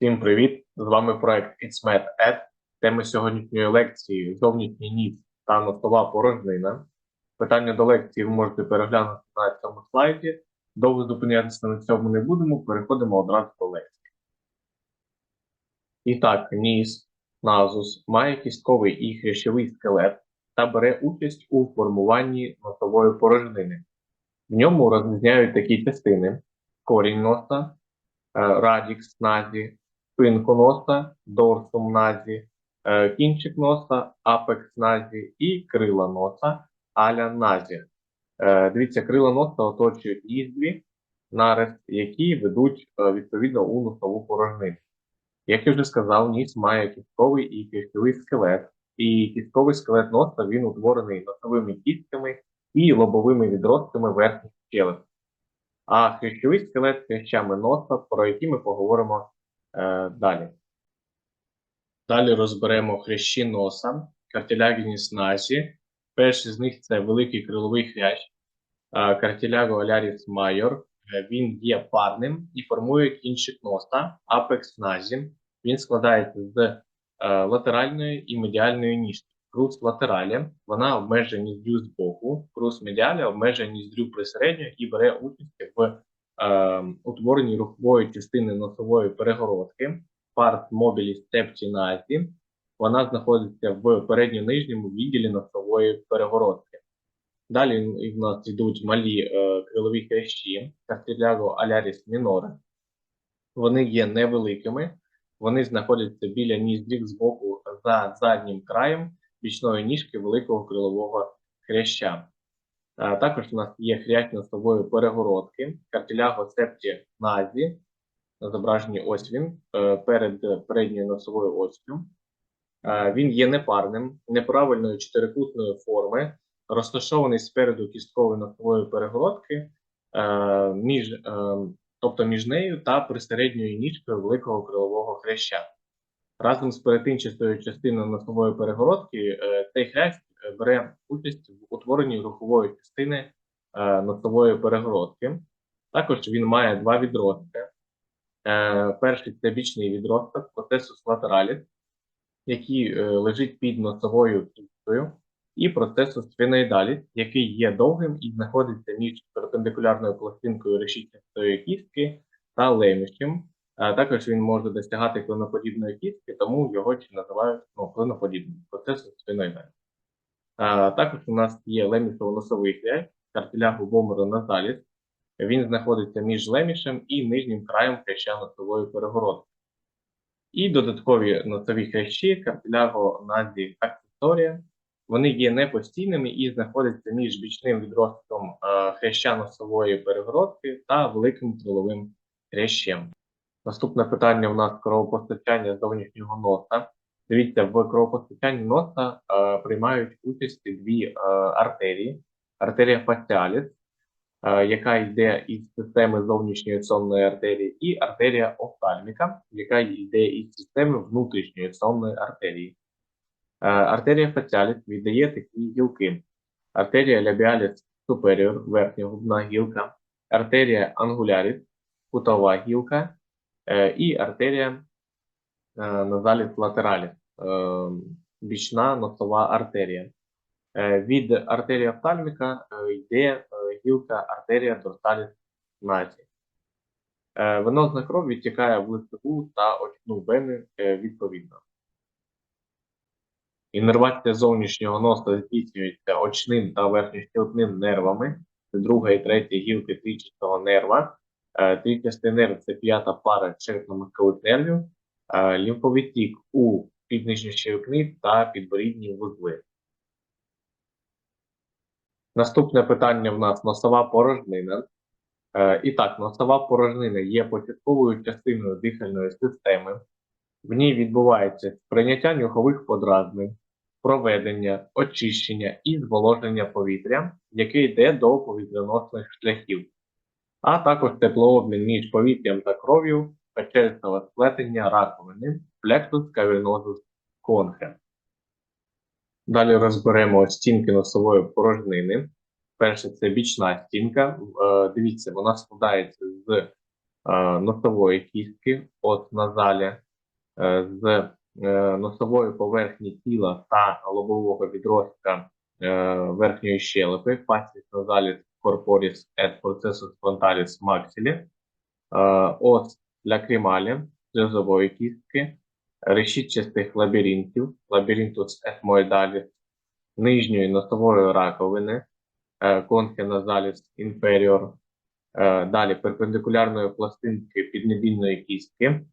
Всім привіт! З вами проект It's Ed. Тема сьогоднішньої лекції зовнішній ніс та носова порожнина. Питання до лекції ви можете переглянути на цьому слайді. Довго зупинятися на цьому не будемо, переходимо одразу до лекції. І так, ніс, назус має кістковий і хрящовий скелет та бере участь у формуванні носової порожнини. В ньому розрізняють такі частини: корінь носа, е, радікс назі, спинку носа, дорсум назі, е, кінчик носа, апекс назі і крила носа, аля назі. Е, Дивіться, крила носа оточують ніздрі, нарис, які ведуть е, відповідно у носову порожнину. Як я вже сказав, ніс має кістковий і кістковий скелет, і кістковий скелет носа він утворений носовими кістками і лобовими відростками верхніх щелеп. А хрящовий скелет хрящами носа, про які ми поговоримо далі. Далі розберемо хрящі носа, картилягіні назі. Перший з них це великий криловий хрящ, картиляго аляріс майор. Е, Він є парним і формує кінчик носа, апекс назі. Він складається з е, латеральної і медіальної ніжки. Крус латералі, вона обмежує ніздрю з боку, крус медіалі обмежує ніздрю присередньо і бере участь в утворенні рухової частини носової перегородки, парт мобілі стептіназі. Вона знаходиться в передньо-нижньому відділі носової перегородки. Далі в нас йдуть малі е, крилові хрящі, кастиляго аляріс міноре. Вони є невеликими, вони знаходяться біля ніздрів з боку за заднім краєм бічної ніжки великого крилового хряща. А, також у нас є хрящ носової перегородки, картиляго септі назі, на зображенні ось він, е, перед передньою носовою оською. Е, Він є непарним, неправильної чотирикутної форми, розташований спереду кісткової носової перегородки, е, між, е, тобто між нею та присередньою ніжкою великого крилового хряща. Разом з перетинчастою частиною носової перегородки е, цей е, бере участь в утворенні рухової частини е, носової перегородки. Також він має два відростки. Е, Перший це бічний відросток процесус латераліс, який е, лежить під носовою кісткою, і процесус сфіноїдаліс, який є довгим і знаходиться між перпендикулярною пластинкою решітчастої кістки та лемішем. Також він може досягати клиноподібної кістки, тому його чи називають ну, клиноподібним процесом спиноїдалі. Також у нас є лемішово-носовий хрящ, картиляго бомеро назаліс. Він знаходиться між лемішем і нижнім краєм хряща носової перегородки. І додаткові носові хрящі, картиляго назі аксесорія. Вони є непостійними і знаходяться між бічним відростком е, хряща носової перегородки та великим криловим хрящем. Наступне питання у нас кровопостачання зовнішнього носа. Дивіться, в кровопостачанні носа е, приймають участь дві е, артерії. Артерія фаціаліс, е, яка йде із системи зовнішньої сонної артерії, і артерія офтальміка, яка йде із системи внутрішньої сонної артерії. Е, артерія фаціаліс віддає такі гілки. Артерія лябіаліс суперіор, верхня губна гілка, артерія ангуляріс, кутова гілка, е, і артерія е, назаліс латераліс, бічна носова артерія. Е, Від артерії офтальміка е, йде е, гілка артерія дорсаліс назі. Е, Венозна кров відтікає в лицеву та очну вени е, відповідно. Іннервація зовнішнього носа здійснюється очним та верхньощелепним нервами. Це друга і третя гілки трічастого нерва. Е, Трічастий нерв це п'ята пара черепно-мозкових нервів, е, лімфовитік у піднижньощелепні та підборідні вузли. Наступне питання в нас носова порожнина. Е, І так, носова порожнина є початковою частиною дихальної системи. В ній відбувається сприйняття нюхових подразнень, проведення, очищення і зволоження повітря, яке йде до повітряносних шляхів, а також теплообмін між повітрям та кров'ю, печерського сплетення раковини, плексус кавернозус конхе. Далі розберемо стінки носової порожнини. Перше це бічна стінка. Е, Дивіться, вона складається з е, носової кістки, от назалі, е, з носової поверхні тіла та лобового відростка верхньої щелепи, фасціс назаліс corporis et processus frontalis maxilli, е, ос лакрималі, сльозової кістки, решітчастих лабіринтів, лабіринтус етмоїдаліс, нижньої носової раковини, е, конхеназаліс інферіор, е, далі перпендикулярної пластинки піднебільної кістки, е,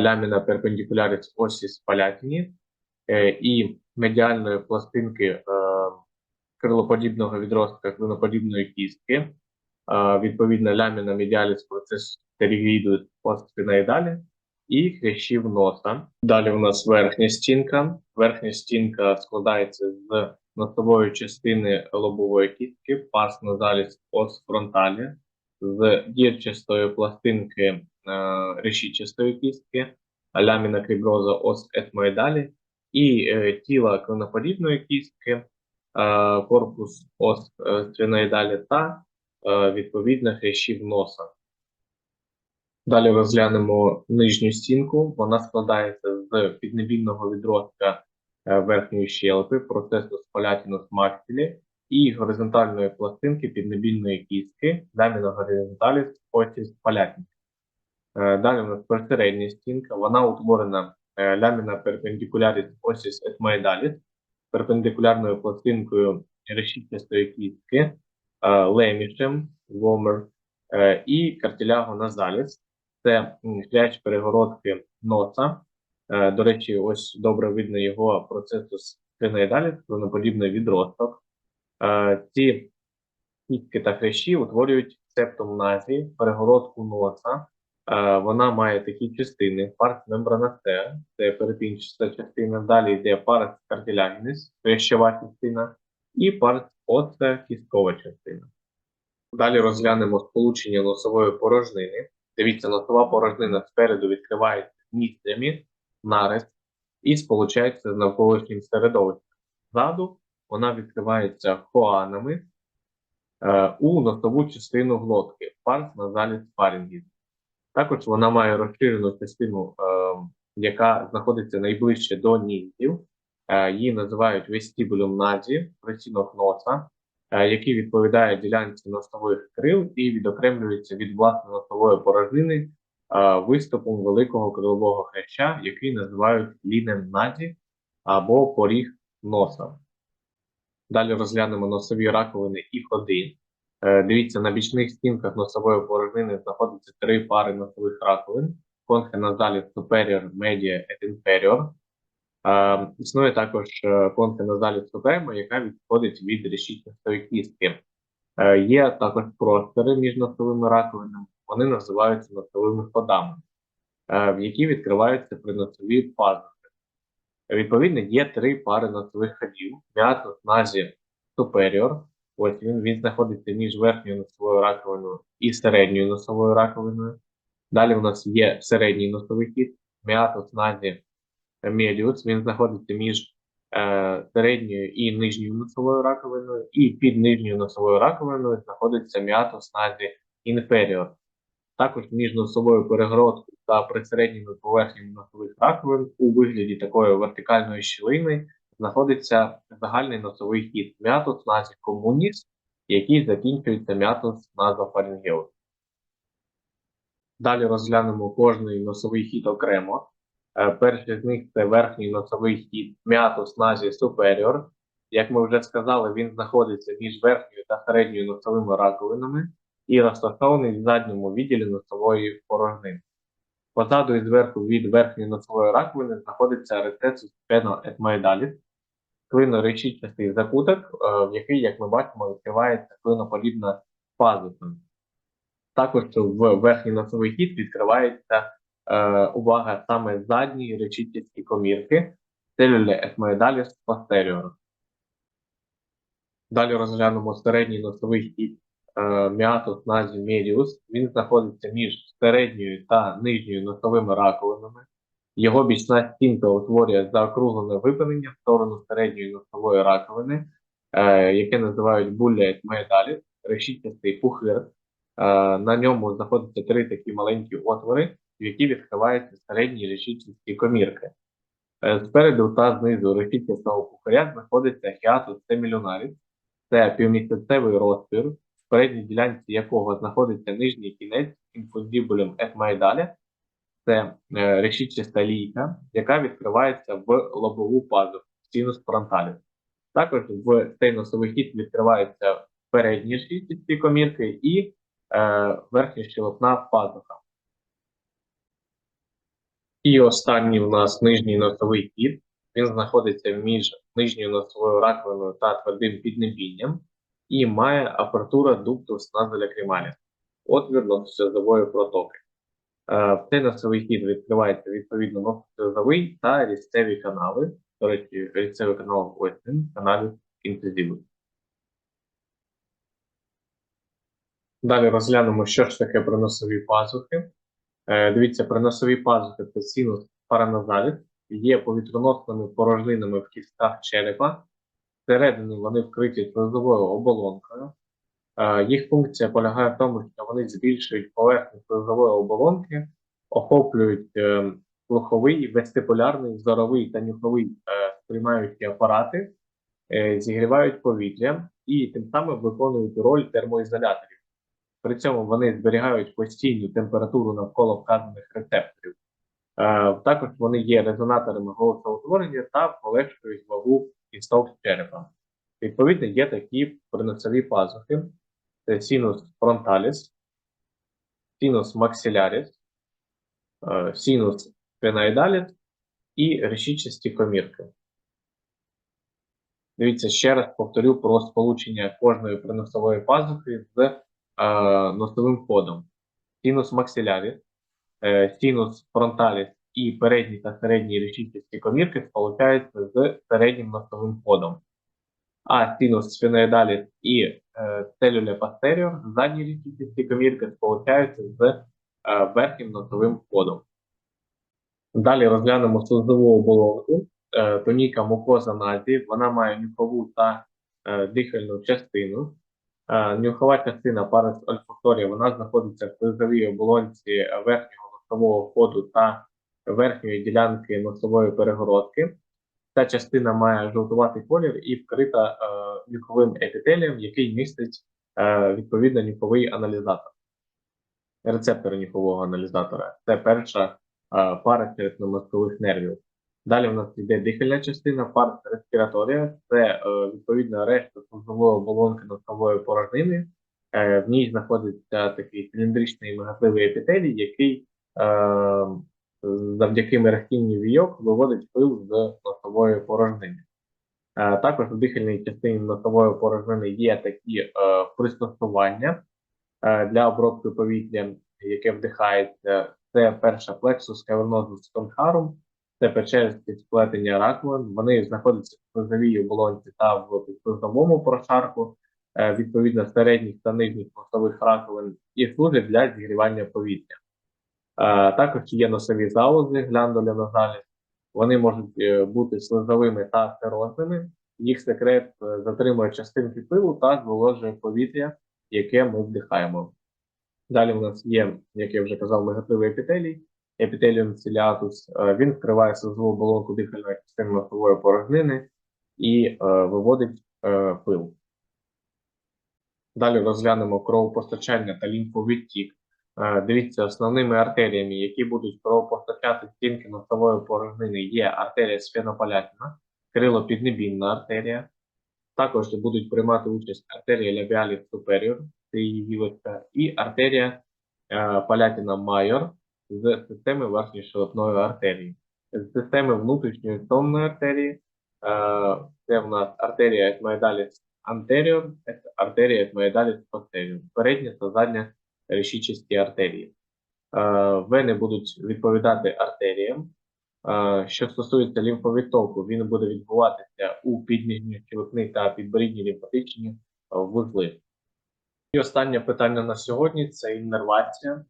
ляміна перпендикуляріс осіс палятіні е, і медіальної пластинки крилоподібного відростка клиноподібної кістки, відповідно ляміна медіаліс процес терігіду постфінаїдалі і хрящів носа. Далі у нас верхня стінка. Верхня стінка складається з носової частини лобової кістки, пас назаліс ос фронталі, з дірчастої пластинки е, решітчастої кістки, ляміна кріброза ос етмоїдалі, і е, тіла клиноподібної кістки, е, корпус ос е, та е, відповідно хрящів носа. Далі розглянемо нижню стінку. Вона складається з піднебільного відростка е, верхньої щелепи, процесу спалятінус максилі і горизонтальної пластинки піднебільної кістки, ламіна горизонталіс отіс палятінус. Е, Далі у нас пересередня стінка. Вона утворена е, ламіна перпендикуляріс осіс етмоїдаліс, перпендикулярною пластинкою решітчастої кістки, лемішем, вомер і картіляго назаліс це м, перегородки носа. Е, До речі, ось добре видно його процесус сфіноїдаліс, клиноподібний відросток. Е, Ці кістки та хрящі утворюють септум назі, перегородку носа. Е, Вона має такі частини: парс мембранацеа, це перетинчаста частина, далі йде парс картилягінис, хрящова частина, і парс оце кісткова частина. Далі розглянемо сполучення носової порожнини. Дивіться, носова порожнина спереду відкривається місцями, нарис і сполучається з навколишнім середовищем. Ззаду вона відкривається хоанами е, у носову частину глотки, парс назаліс фарінгіс. Також вона має розширену частину, е, яка знаходиться найближче до нігтів. Е, її називають вестибулюм назі, присінок носа, е, який відповідає ділянці носових крил і відокремлюється від власне носової порожнини е, виступом великого крилового хряща, який називають лінем назі або поріг носа. Далі розглянемо носові раковини і ходи. Е, Дивіться, на бічних стінках носової порожнини знаходяться три пари носових раковин: конхеназаліс superior, media et inferior. Існує також е, конхеназаліс suprema, яка відходить від решітчастої кістки. Е, Є також простори між носовими раковинами, вони називаються носовими ходами, е, в які відкриваються приносові пазухи. Відповідно, є три пари носових ходів: м'ятус, назі, superior. Ось він, він знаходиться між верхньою носовою раковиною і середньою носовою раковиною. Далі у нас є середній носовий хід, міатус назі медіус. Він знаходиться між е, середньою і нижньою носовою раковиною, і під нижньою носовою раковиною знаходиться міатус назі інферіор. Також між носовою перегородкою та присередніми поверхнями носових раковин у вигляді такої вертикальної щілини знаходиться загальний носовий хід м'ятус назі комуніс, який закінчується м'ятус назофарингеус. Далі розглянемо кожний носовий хід окремо. Е, Перший з них це верхній носовий хід м'ятус назі superior. Як ми вже сказали, він знаходиться між верхньою та середньою носовими раковинами і розташований в задньому відділі носової порожнини. Позаду і зверху від верхньої носової раковини знаходиться рецесус пеноетмоїдаліс, клиноречичастий закуток, е, в який, як ми бачимо, відкривається клиноподібна пазуха. Також в верхній носовий хід відкривається увага саме задньої речичасті комірки целюле етмоїдаліс posterior. Далі розглянемо середній носовий хід е, міатус назі медіус. Він знаходиться між середньою та нижньою носовими раковинами. Його бічна стінка утворює заокруглене випинення в сторону середньої носової раковини, е, яке називають булля етмоїдаліс, решітчастий пухир. На ньому знаходяться три такі маленькі отвори, які відкриваються середні решітчасті комірки. Е, Спереду та знизу решітчастого кухаря знаходиться хіатус семілюнаріс. Це півмісяцевий розпір, в передній ділянці якого знаходиться нижній кінець інфузібулем етмайдаля. Це е, решітчаста лійка, яка відкривається в лобову пазуху синус фронталіс. Також в цей носовий хід відкриваються передні решітчасті комірки і е, верхня щелепна пазуха. І останній у нас нижній носовий хід. Він знаходиться між нижньою носовою раковиною та твердим піднебінням і має апертура дуктус назолякрималіс, отвір нососльозової протоки. Е, В цей носовий хід відкривається відповідно нососльозовий та різцеві канали. До речі, різцевий канал ось він, каналів інтезиву. Далі розглянемо, що ж таке приносові пазухи. Е, Дивіться, приносові пазухи це синус параназаліс, є повітряносними порожнинами в кістках черепа. Всередині вони вкриті слизовою оболонкою. Е, Їх функція полягає в тому, що вони збільшують поверхню слизової оболонки, охоплюють е, слуховий, вестибулярний, зоровий та нюховий е, сприймаючі апарати, е, зігрівають повітря і тим самим виконують роль термоізоляторів. При цьому вони зберігають постійну температуру навколо вказаних рецепторів. Е, також вони є резонаторами голосоутворення та полегшують вагу кісток черепа. Відповідно, є такі приносові пазухи: це синус фронталіс, синус максиляріс, е, синус пеноїдаліс і решітчасті комірки. Дивіться, ще раз повторю про сполучення кожної приносової пазухи з носовим ходом. Синус максиляріс, е, синус фронталіс і передні та середні решітчасті комірки сполучаються з середнім носовим ходом. А синус сфіноїдаліс і е, целюля пастеріор, задні решітчасті комірки сполучаються з е, верхнім носовим ходом. Далі розглянемо слизову оболонку. Е, тоніка мукоза назі, вона має нюхову та е, дихальну частину. Е, нюхова частина парис ольфакторія, вона знаходиться в слизовій оболонці верхнього носового ходу та верхньої ділянки носової перегородки. Ця частина має жовтуватий колір і вкрита е, нюховим епітелієм, який містить е, відповідно нюховий аналізатор. Рецептори нюхового аналізатора. Це перша е, пара черепно-мозкових нервів. Далі в нас йде дихальна частина, пара респіраторія. Це е, відповідно решта слизової оболонки носової порожнини. Е, в ній знаходиться такий циліндричний мигатливий епітелій, який е, завдяки мерехтінню війок виводить пил з носової порожнини. Також в дихальній частині носової порожнини є такі пристосування для обробки повітря, яке вдихається. Це перша плексус кавернозус тонхарум, це печеристі сплетення раковин. Вони знаходяться в слизовій оболонці та в підслизовому прошарку, е, відповідно середніх та нижніх носових раковин, і служать для зігрівання повітря. Е, Також є носові залози, глянduля назаліс. Вони можуть е, бути слизовими та серозними. Їх секрет затримує частинки пилу та зволожує повітря, яке ми вдихаємо. Далі у нас є, як я вже казав, мегатливий епітелій, епітеліум циліатус. Е, Він вкриває слизову оболонку дихальної частини носової порожнини і е, виводить е, пил. Далі розглянемо кровопостачання та лімфовідтік. Дивіться, основними артеріями, які будуть кровопостачати стінки носової порожнини, є артерія сфенопалятіна, крилопіднебінна артерія. Також будуть приймати участь артерія лабіаліс суперіор, це її гілочка, і артерія е, палятіна майор з системи верхньошелепної артерії. З системи внутрішньої сонної артерії е, це в нас артерія етмоїдаліс антеріор, артерія етмоїдаліс постеріор, передня та задня решітчасті артерії. Е, Вени будуть відповідати артеріям. Е, Що стосується лімфовідтоку, він буде відбуватися у підніжній щелепні та підборідній лімфатичні вузли. І останнє питання на сьогодні це іннервація.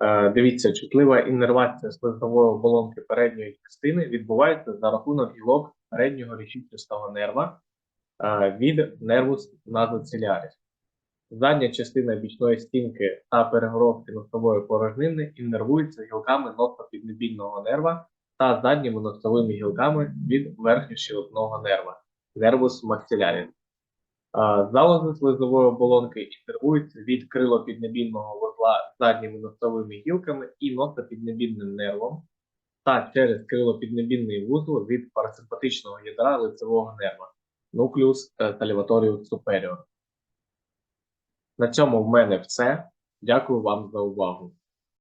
Е, Дивіться, чутлива іннервація слизової оболонки передньої частини відбувається за рахунок гілок переднього решітчастого нерва е, від нервус назоциляріс. Задня частина бічної стінки та перегородки носової порожнини іннервуються гілками носопіднебільного нерва та задніми носовими гілками від верхньощелепного нерва нервус максиляріс. Залози слизової оболонки іннервуються від крилопіднебільного вузла задніми носовими гілками і носопіднебільним нервом та через крилопіднебільний вузол від парасимпатичного ядра лицевого нерва nucleus е, salivatorius superior. На цьому в мене все. Дякую вам за увагу.